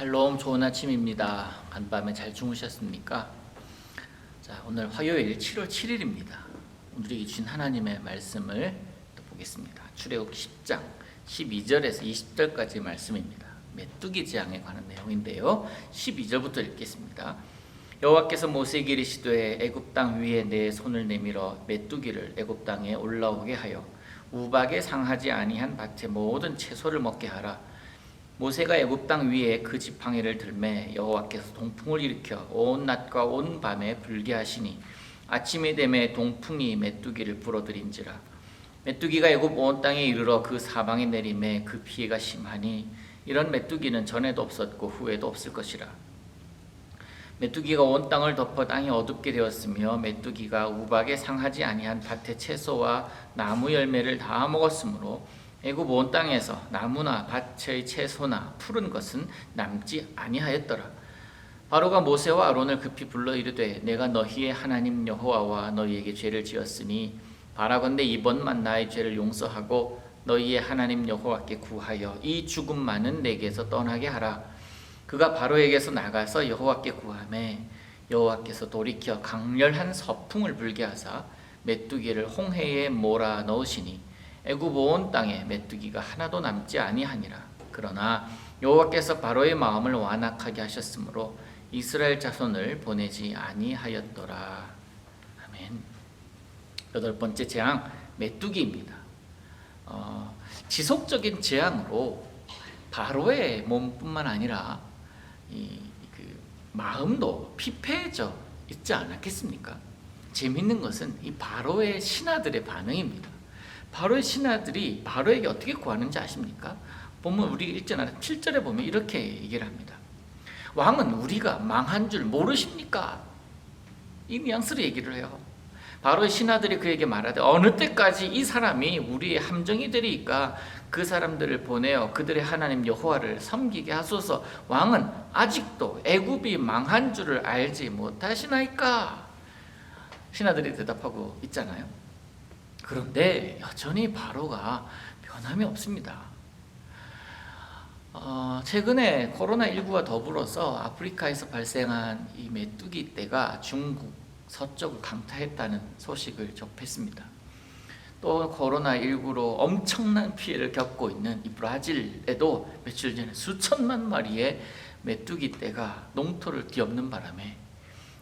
샬롬 좋은 아침입니다. 간밤에 잘 주무셨습니까? 자, 오늘 화요일 7월 7일입니다. 오늘이 주신 하나님의 말씀을 또 보겠습니다. 출애굽 10장 12절에서 20절까지 말씀입니다. 메뚜기 재앙에 관한 내용인데요. 12절부터 읽겠습니다. 여호와께서 모세에게 이르시되 애굽 땅 위에 내 손을 내밀어 메뚜기를 애굽 땅에 올라오게 하여 우박에 상하지 아니한 밭의 모든 채소를 먹게 하라. 모세가 애굽 땅 위에 그 지팡이를 들매 여호와께서 동풍을 일으켜 온 낮과 온 밤에 불게 하시니 아침이 되매 동풍이 메뚜기를 불어들인지라. 메뚜기가 애굽 온 땅에 이르러 그 사방에 내림에 그 피해가 심하니 이런 메뚜기는 전에도 없었고 후에도 없을 것이라. 메뚜기가 온 땅을 덮어 땅이 어둡게 되었으며 메뚜기가 우박에 상하지 아니한 밭의 채소와 나무 열매를 다 먹었으므로 애굽 온 땅에서 나무나 밭의 채소나 푸른 것은 남지 아니하였더라. 바로가 모세와 아론을 급히 불러 이르되 내가 너희의 하나님 여호와와 너희에게 죄를 지었으니 바라건대 이번만 나의 죄를 용서하고 너희의 하나님 여호와께 구하여 이 죽음만은 내게서 떠나게 하라. 그가 바로에게서 나가서 여호와께 구하매 여호와께서 돌이켜 강렬한 서풍을 불게 하사 메뚜기를 홍해에 몰아 넣으시니 애굽 온 땅에 메뚜기가 하나도 남지 아니하니라. 그러나 여호와께서 바로의 마음을 완악하게 하셨으므로 이스라엘 자손을 보내지 아니하였더라. 아멘. 여덟 번째 재앙 메뚜기입니다. 어, 지속적인 재앙으로 바로의 몸뿐만 아니라 이, 그 마음도 피폐해져 있지 않았겠습니까? 재밌는 것은 이 바로의 신하들의 반응입니다. 바로의 신하들이 바로에게 어떻게 구하는지 아십니까? 보면 우리 1절 7절에 보면 이렇게 얘기를 합니다. 왕은 우리가 망한 줄 모르십니까? 이 뉘앙스로 얘기를 해요. 바로의 신하들이 그에게 말하되 어느 때까지 이 사람이 우리의 함정이 되리까 그 사람들을 보내어 그들의 하나님 여호와를 섬기게 하소서 왕은 아직도 애굽이 망한 줄을 알지 못하시나이까 신하들이 대답하고 있잖아요. 그런데 여전히 바로가 변함이 없습니다. 어, 최근에 코로나19와 더불어서 아프리카에서 발생한 이 메뚜기 떼가 중국 서쪽을 강타했다는 소식을 접했습니다. 또 코로나19로 엄청난 피해를 겪고 있는 이 브라질에도 며칠 전에 수천만 마리의 메뚜기 떼가 농토를 뒤엎는 바람에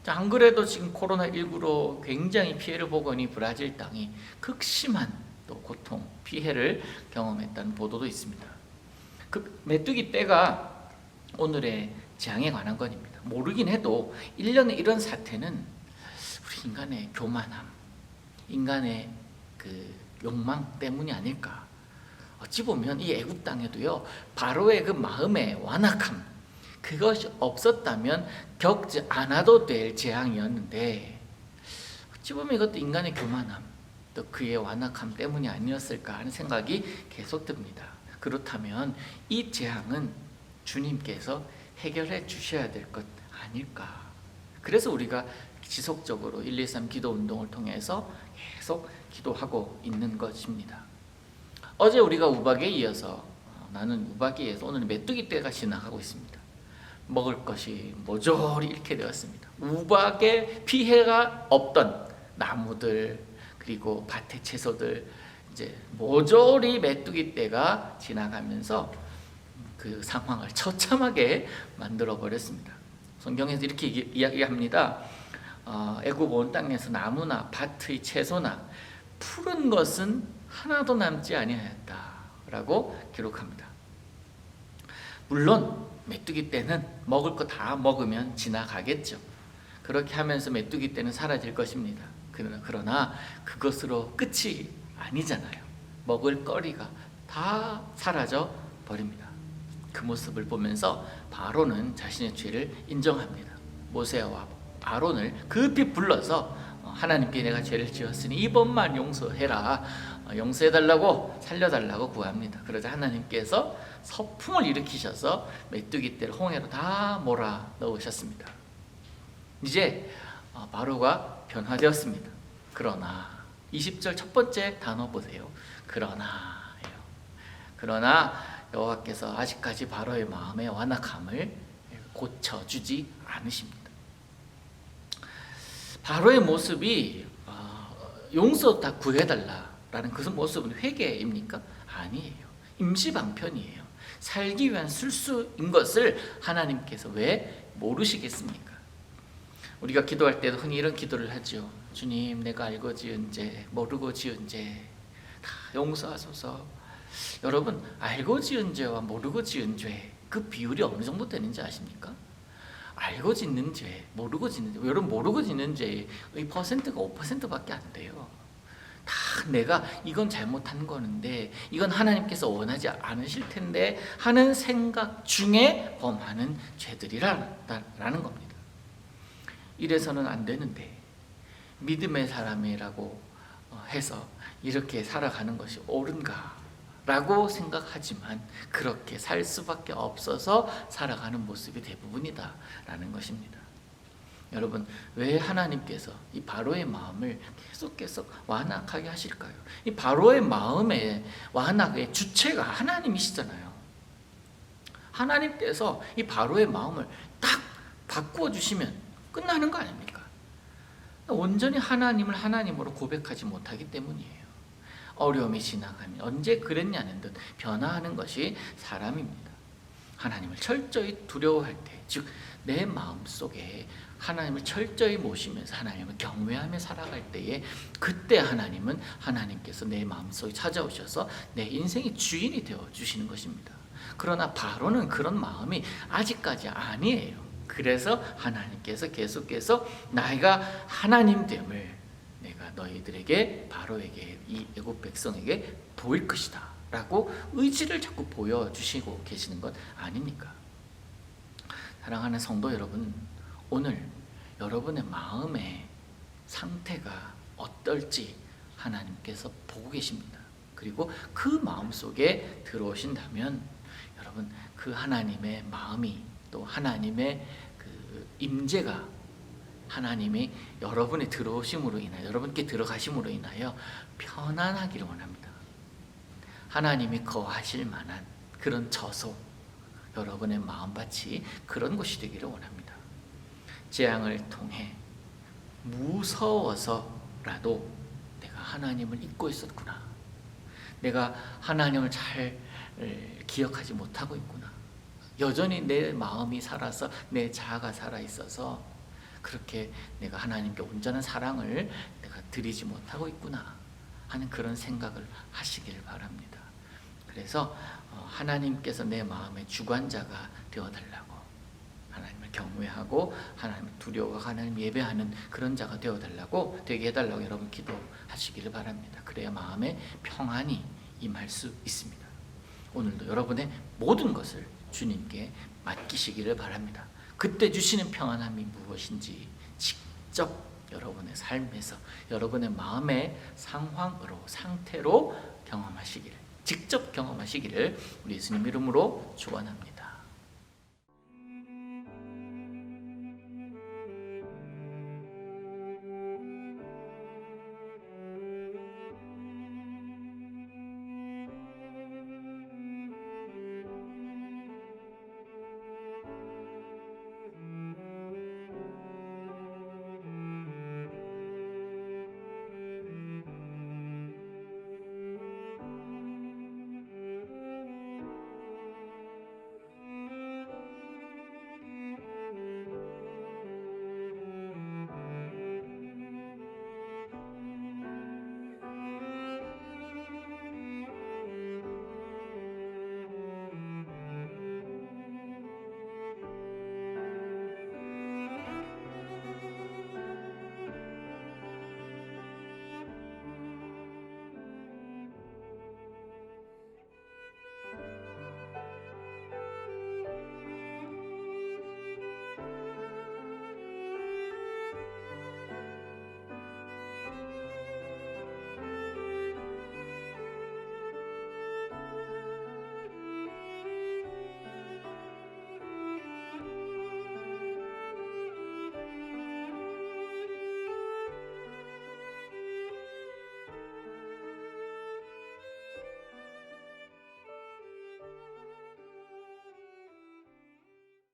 안 그래도 지금 코로나19로 굉장히 피해를 있는 브라질 땅이 극심한 또 고통, 피해를 경험했다는 보도도 있습니다. 그 메뚜기 떼가 오늘의 재앙에 관한 건입니다. 모르긴 해도 1년에 이런 사태는 우리 인간의 교만함, 인간의 그 욕망 때문이 아닐까. 어찌 보면 이 애굽 땅에도요 바로의 그 마음의 완악함, 그것이 없었다면 겪지 않아도 될 재앙이었는데 어찌 보면 이것도 인간의 교만함 또 그의 완악함 때문이 아니었을까 하는 생각이 계속 듭니다. 그렇다면 이 재앙은 주님께서 해결해 주셔야 될 것 아닐까. 그래서 우리가 지속적으로 123 기도 운동을 통해서 계속 기도하고 있는 것입니다. 어제 우리가 우박에 이어서 나는 우박에 이어서 오늘 메뚜기 때가 지나가고 있습니다. 먹을 것이 모조리 잃게 되었습니다. 우박에 피해가 없던 나무들 그리고 밭의 채소들 이제 모조리 메뚜기 떼가 지나가면서 그 상황을 처참하게 만들어 버렸습니다. 성경에서 이렇게 이야기합니다. 어, 애굽 온 땅에서 나무나 밭의 채소나 푸른 것은 하나도 남지 아니하였다라고 기록합니다. 물론 메뚜기 때는 먹을 거 다 먹으면 지나가겠죠. 그렇게 하면서 메뚜기 때는 사라질 것입니다. 그러나 그것으로 끝이 아니잖아요. 먹을 거리가 다 사라져 버립니다. 그 모습을 보면서 바로는 자신의 죄를 인정합니다. 모세와 아론을 급히 불러서 어, 하나님께 내가 죄를 지었으니 이번만 용서해라. 어, 용서해달라고 살려달라고 구합니다. 그러자 하나님께서 서풍을 일으키셔서 메뚜기 떼를 홍해로 다 몰아 넣으셨습니다. 이제 어, 바로가 변화되었습니다. 그러나 20절 첫 번째 단어 보세요. 그러나예요. 그러나 여호와께서 아직까지 바로의 마음의 완악함을 고쳐주지 않으십니다. 바로의 모습이 어, 용서 다 구해달라 라는 그 모습은 회개입니까? 아니에요. 임시방편이에요. 살기 위한 술수인 것을 하나님께서 왜 모르시겠습니까? 우리가 기도할 때도 흔히 이런 기도를 하죠. 주님, 내가 알고 지은 죄, 모르고 지은 죄, 다 용서하소서. 여러분, 알고 지은 죄와 모르고 지은 죄, 그 비율이 어느 정도 되는지 아십니까? 알고 짓는 죄, 모르고 짓는 죄, 여러분 모르고 짓는 죄의 퍼센트가 5%밖에 안 돼요. 다 내가 이건 잘못한 거는데 이건 하나님께서 원하지 않으실 텐데 하는 생각 중에 범하는 죄들이라는 겁니다. 이래서는 안 되는데 믿음의 사람이라고 어, 해서 이렇게 살아가는 것이 옳은가? 라고 생각하지만 그렇게 살 수밖에 없어서 살아가는 모습이 대부분이다 라는 것입니다. 여러분 왜 하나님께서 이 바로의 마음을 계속 계속 완악하게 하실까요? 이 바로의 마음의 완악의 주체가 하나님이시잖아요. 하나님께서 이 바로의 마음을 딱 바꾸어 주시면 끝나는 거 아닙니까? 온전히 하나님을 하나님으로 고백하지 못하기 때문이에요. 어려움이 지나가면 언제 그랬냐는 듯 변화하는 것이 사람입니다. 하나님을 철저히 두려워할 때, 즉 내 마음 속에 하나님을 철저히 모시면서 하나님을 경외하며 살아갈 때에 그때 하나님은 하나님께서 내 마음 속에 찾아오셔서 내 인생의 주인이 되어 주시는 것입니다. 그러나 바로는 그런 마음이 아직까지 아니에요. 그래서 하나님께서 계속해서 나이가 하나님 됨을 내가 너희들에게 바로에게 이 애굽 백성에게 보일 것이다 라고 의지를 자꾸 보여 주시고 계시는 것 아닙니까? 사랑하는 성도 여러분, 오늘 여러분의 마음의 상태가 어떨지 하나님께서 보고 계십니다. 그리고 그 마음 속에 들어오신다면 여러분 그 하나님의 마음이 또 하나님의 그 임재가 하나님이 여러분의 들어오심으로 인하여 여러분께 들어가심으로 인하여 편안하기를 원합니다. 하나님이 거하실 만한 그런 저소 여러분의 마음밭이 그런 곳이 되기를 원합니다. 재앙을 통해 무서워서라도 내가 하나님을 잊고 있었구나. 내가 하나님을 잘 기억하지 못하고 있구나. 여전히 내 마음이 살아서 내 자아가 살아 있어서 그렇게 내가 하나님께 온전한 사랑을 내가 드리지 못하고 있구나 하는 그런 생각을 하시기를 바랍니다. 그래서 어, 하나님께서 내 마음의 주관자가 되어달라고 하나님을 경외하고 하나님을 두려워하고 하나님 예배하는 그런 자가 되어달라고 되게 해달라고 여러분 기도하시기를 바랍니다. 그래야 마음에 평안이 임할 수 있습니다. 오늘도 여러분의 모든 것을 주님께 맡기시기를 바랍니다. 그때 주시는 평안함이 무엇인지 직접 여러분의 삶에서 여러분의 마음의 상황으로 상태로 경험하시기를 직접 경험하시기를 우리 예수님 이름으로 축원합니다.